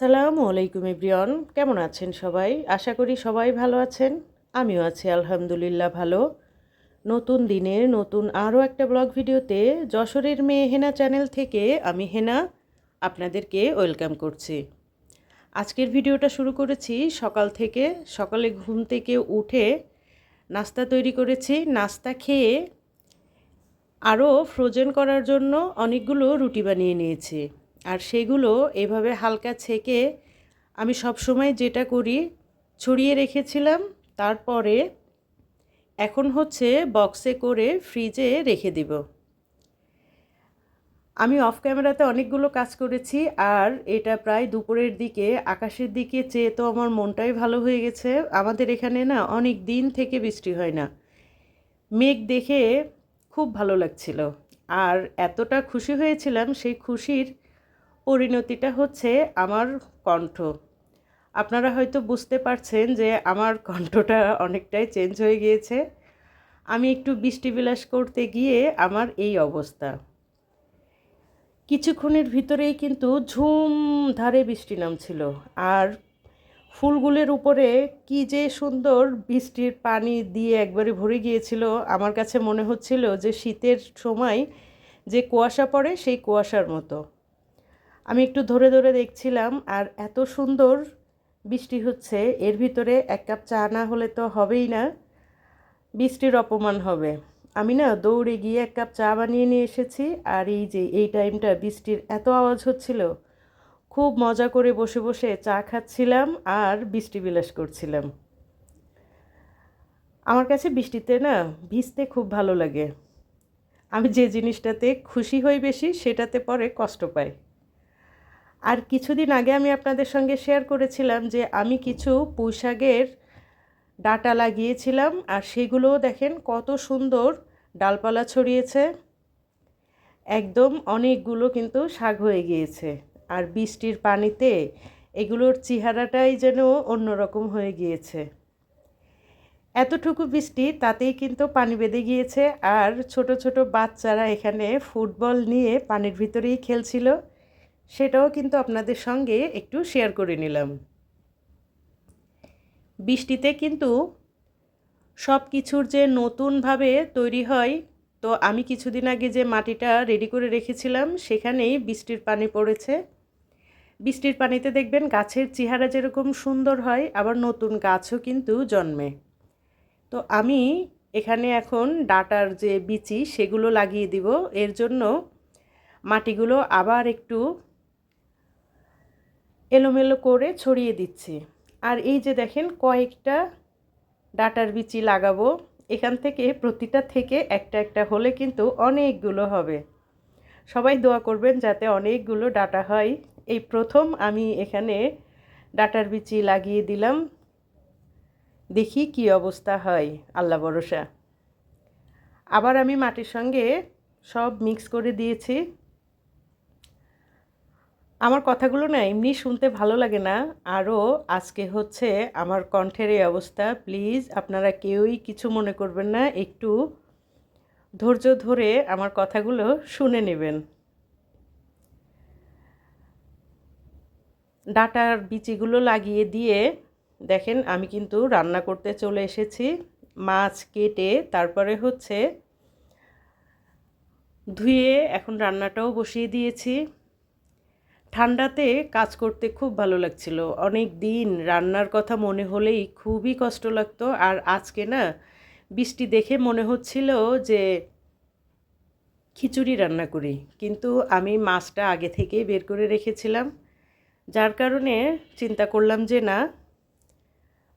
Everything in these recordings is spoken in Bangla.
সালামু আলাইকুম ইব্রিয়ন কেমন আছেন সবাই? আশা করি সবাই ভালো আছেন। আমিও আছি আলহামদুলিল্লাহ ভালো। নতুন দিনের নতুন আরও একটা ব্লগ ভিডিওতে যশোরের মেয়ে হেনা চ্যানেল থেকে আমি হেনা আপনাদেরকে ওয়েলকাম করছি। আজকের ভিডিওটা শুরু করেছি সকাল থেকে, সকালে ঘুম থেকে উঠে নাস্তা তৈরি করেছি। নাস্তা খেয়ে আরও ফ্রোজেন করার জন্য অনেকগুলো রুটি বানিয়ে নিয়েছি। আর সেগুলো এভাবে হালকা ছেঁকে আমি সবসময় যেটা করি, ছড়িয়ে রেখেছিলাম, তারপরে এখন হচ্ছে বক্সে করে ফ্রিজে রেখে দিব। আমি অফ ক্যামেরাতে অনেকগুলো কাজ করেছি আর এটা প্রায় দুপুরের দিকে, আকাশের দিকে চেয়ে তো আমার মনটাই ভালো হয়ে গেছে। আমাদের এখানে না অনেক দিন থেকে বৃষ্টি হয় না। মেঘ দেখে খুব ভালো লাগছিল। আর এতটা খুশি হয়েছিলাম সেই খুশির পরিণতিটা হচ্ছে আমার কণ্ঠ। আপনারা হয়তো বুঝতে পারছেন যে আমার কণ্ঠটা অনেকটাই চেঞ্জ হয়ে গিয়েছে। আমি একটু বৃষ্টি বিলাস করতে গিয়ে আমার এই অবস্থা। কিছুক্ষণের ভিতরেই কিন্তু ঝুম ধারে বৃষ্টি নামছিল। আর ফুলগুলোর উপরে কি যে সুন্দর বৃষ্টির পানি দিয়ে একবারে ভরে গিয়েছিল, আমার কাছে মনে হচ্ছিল যে শীতের সময় যে কুয়াশা পড়ে সেই কুয়াশার মতো। আমি একটু ধরে ধরে দেখছিলাম আর এত সুন্দর বৃষ্টি হচ্ছে, এর ভিতরে এক কাপ চা না হলে তো হবেই না। বৃষ্টির অপমান হবে। আমি না দৌড়ে গিয়ে এক কাপ চা বানিয়ে নিয়ে এসেছি আর এই যে এই টাইমটা বৃষ্টির এত আওয়াজ হচ্ছিল, খুব মজা করে বসে বসে চা খাচ্ছিলাম আর বৃষ্টি বিলাস করছিলাম। আমার কাছে বৃষ্টিতে না ভিজতে খুব ভালো লাগে। আমি যে জিনিসটাতে খুশি হই বেশি, সেটাতে পরে কষ্ট পাই। আর কিছুদিন আগে আমি আপনাদের সঙ্গে শেয়ার করেছিলাম যে আমি কিছু পুঁইশাকের ডাটা লাগিয়েছিলাম আর সেগুলোও দেখেন কত সুন্দর ডালপালা ছড়িয়েছে। একদম অনেকগুলো কিন্তু শাক হয়ে গিয়েছে আর বৃষ্টির পানিতে এগুলোর চেহারাটাই যেন অন্যরকম হয়ে গিয়েছে। এতটুকু বৃষ্টি তাতেই কিন্তু পানি বেঁধে গিয়েছে আর ছোট ছোট বাচ্চারা এখানে ফুটবল নিয়ে পানির ভিতরেই খেলছিল। সেটাও কিন্তু আপনাদের সঙ্গে একটু শেয়ার করে নিলাম। বৃষ্টিতে কিন্তু সব কিছুর যে নতুনভাবে তৈরি হয়, তো আমি কিছুদিন আগে যে মাটিটা রেডি করে রেখেছিলাম, সেখানেই বৃষ্টির পানি পড়েছে। বৃষ্টির পানিতে দেখবেন গাছের চেহারা যেরকম সুন্দর হয়, আবার নতুন গাছও কিন্তু জন্মে। তো আমি এখানে এখন ডাটার যে বিচি, সেগুলো লাগিয়ে দিব। এর জন্য মাটিগুলো আবার একটু এলোমেলো করে ছড়িয়ে দিচ্ছি। আর এই যে দেখেন, কয়েকটা ডাটার বিচি লাগাবো। এখান থেকে প্রতিটা থেকে একটা একটা হলে কিন্তু অনেকগুলো হবে। সবাই দোয়া করবেন যাতে অনেকগুলো ডাটা হয়। এই প্রথম আমি এখানে ডাটার বিচি লাগিয়ে দিলাম। দেখি কি অবস্থা হয়, আল্লাহ ভরসা। আবার আমি মাটির সঙ্গে সব মিক্স করে দিয়েছি। আমার কথাগুলো না এমনি শুনতে ভালো লাগে না। আরও আজকে হচ্ছে আমার কণ্ঠের এই অবস্থা। প্লিজ আপনারা কেউই কিছু মনে করবেন না, একটু ধৈর্য ধরে আমার কথাগুলো শুনে নেবেন। ডাটার বিচিগুলো লাগিয়ে দিয়ে দেখেন আমি কিন্তু রান্না করতে চলে এসেছি। মাছ কেটে তারপরে হচ্ছে ধুয়ে এখন রান্নাটাও বসিয়ে দিয়েছি। ঠান্ডাতে কাজ করতে খুব ভালো লাগছিল। অনেক দিন রান্নার কথা মনে হলেই খুবই কষ্ট লাগতো। আর আজকে না, বৃষ্টি দেখে মনে হচ্ছিল যে খিচুড়ি রান্না করি। কিন্তু আমি মাছটা আগে থেকেই বের করে রেখেছিলাম। যার কারণে চিন্তা করলাম যে না,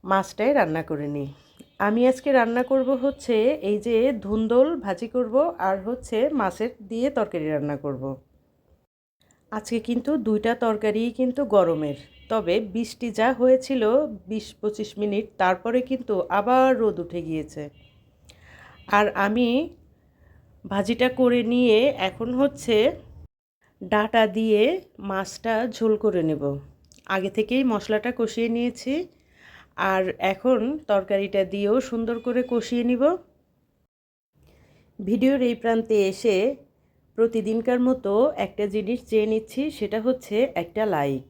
মাছটাই রান্না করে নিই। আমি আজকে রান্না করব হচ্ছে এই যে ধুন্দল ভাজি করব আর হচ্ছে মাছের দিয়ে তরকারি রান্না করব। আজকে কিন্তু দুইটা তরকারিই কিন্তু গরমের। তবে বৃষ্টি যা হয়েছিল বিশ পঁচিশ মিনিট, তারপরে কিন্তু আবার রোদ উঠে গিয়েছে। আর আমি ভাজিটা করে নিয়ে এখন হচ্ছে ডাটা দিয়ে মাছটা ঝোল করে নেব। আগে থেকেই মশলাটা কষিয়ে নিয়েছি আর এখন তরকারিটা দিয়েও সুন্দর করে কষিয়ে নিব। ভিডিওর এই প্রান্তে এসে প্রতিদিনকার মতো একটা জিনিস চেয়ে নিচ্ছি, সেটা হচ্ছে একটা লাইক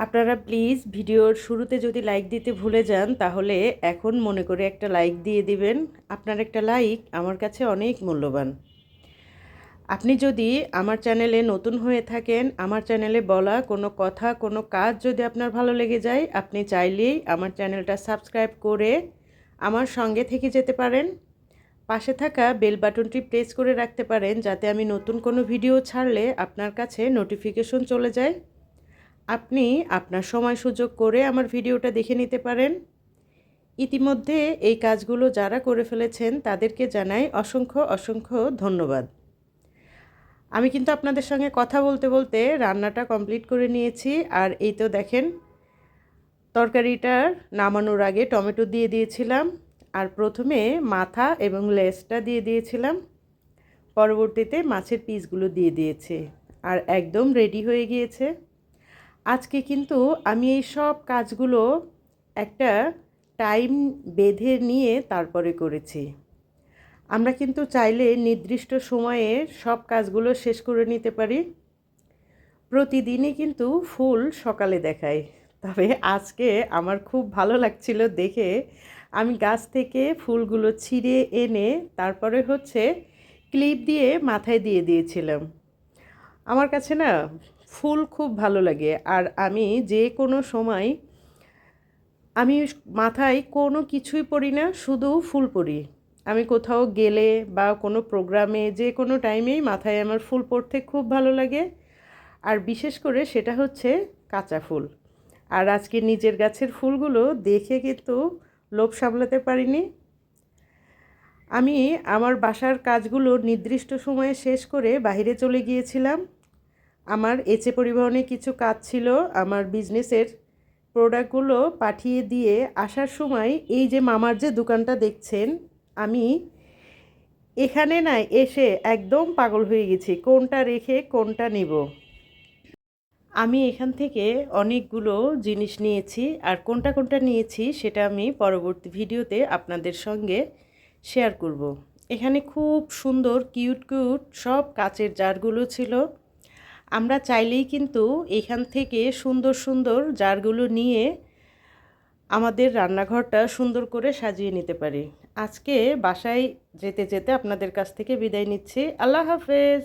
আপনারা প্লিজ ভিডিওর শুরুতে যদি লাইক দিতে ভুলে যান, তাহলে এখন মনে করে একটা লাইক দিয়ে দিবেন। আপনার একটা লাইক আমার কাছে অনেক মূল্যবান। আপনি যদি আমার চ্যানেলে নতুন হয়ে থাকেন, আমার চ্যানেলে বলা কোনো কথা, কোনো কাজ যদি আপনার ভালো লেগে যায়, আপনি চাইলেই আমার চ্যানেলটা সাবস্ক্রাইব করে আমার সঙ্গে থেকে যেতে পারেন। পাশে থাকা বেল বাটনটি প্রেস করে রাখতে পারেন যাতে আমি নতুন কোনো ভিডিও ছাড়লে আপনার কাছে নোটিফিকেশন চলে যায়। আপনি আপনার সময় সুযোগ করে আমার ভিডিওটা দেখে নিতে পারেন। ইতিমধ্যে এই কাজগুলো যারা করে ফেলেছেন তাদেরকে জানাই অসংখ্য অসংখ্য ধন্যবাদ। আমি কিন্তু আপনাদের সঙ্গে কথা বলতে বলতে রান্নাটা কমপ্লিট করে নিয়েছি। আর এই তো দেখেন, তরকারিটার নামানোর আগে টমেটো দিয়ে দিয়েছিলাম। আর প্রথমে মাথা এবং লেসটা দিয়ে দিয়েছিলাম। পরবর্তীতে মাছের পিসগুলো দিয়ে দিয়েছে আর একদম রেডি হয়ে গিয়েছে। আজকে কিন্তু আমি এই সব কাজগুলো একটা টাইম বেঁধে নিয়ে তারপরে করেছি। আমরা কিন্তু চাইলে নির্দিষ্ট সময়ে সব কাজগুলো শেষ করে নিতে পারি। প্রতিদিনই কিন্তু ফুল সকালে দেখায় তবে আজকে আমার খুব ভালো লাগছিল দেখে আমি গাছ থেকে ফুলগুলো ছিঁড়ে এনে তারপরে হচ্ছে ক্লিপ দিয়ে মাথায় দিয়ে দিয়েছিলাম। আমার কাছে না ফুল খুব ভালো লাগে আর আমি যে কোনো সময় আমি মাথায় কোনো কিছুই পরি না, শুধু ফুল পরি। আমি কোথাও গেলে বা কোনো প্রোগ্রামে যে কোনো টাইমেই মাথায় আমার ফুল পরতে খুব ভালো লাগে। আর বিশেষ করে সেটা হচ্ছে কাঁচা ফুল। আর আজকে নিজের গাছের ফুলগুলো দেখে কিন্তু লোভ সামলাতে পারিনি। আমি আমার বাসার কাজগুলো নির্দিষ্ট সময়ে শেষ করে বাইরে চলে গিয়েছিলাম। আমার এচে পরিবহনে কিছু কাজ ছিল। আমার বিজনেসের প্রোডাক্টগুলো পাঠিয়ে দিয়ে আসার সময় এই যে মামার যে দোকানটা দেখছেন, আমি এখানে না এসে একদম পাগল হয়ে গেছি। কোনটা রেখে কোনটা নিব? আমি এখান থেকে অনেকগুলো জিনিস নিয়েছি আর কোনটা কোনটা নিয়েছি সেটা আমি পরবর্তী ভিডিওতে আপনাদের সঙ্গে শেয়ার করব। এখানে খুব সুন্দর, কিউট কিউট সব কাচের জারগুলো ছিল। আমরা চাইলেই কিন্তু এখান থেকে সুন্দর সুন্দর জারগুলো নিয়ে আমাদের রান্নাঘরটা সুন্দর করে সাজিয়ে নিতে পারি। আজকে বাসায় যেতে যেতে আপনাদের কাছ থেকে বিদায় নিচ্ছি। আল্লাহ হাফেজ!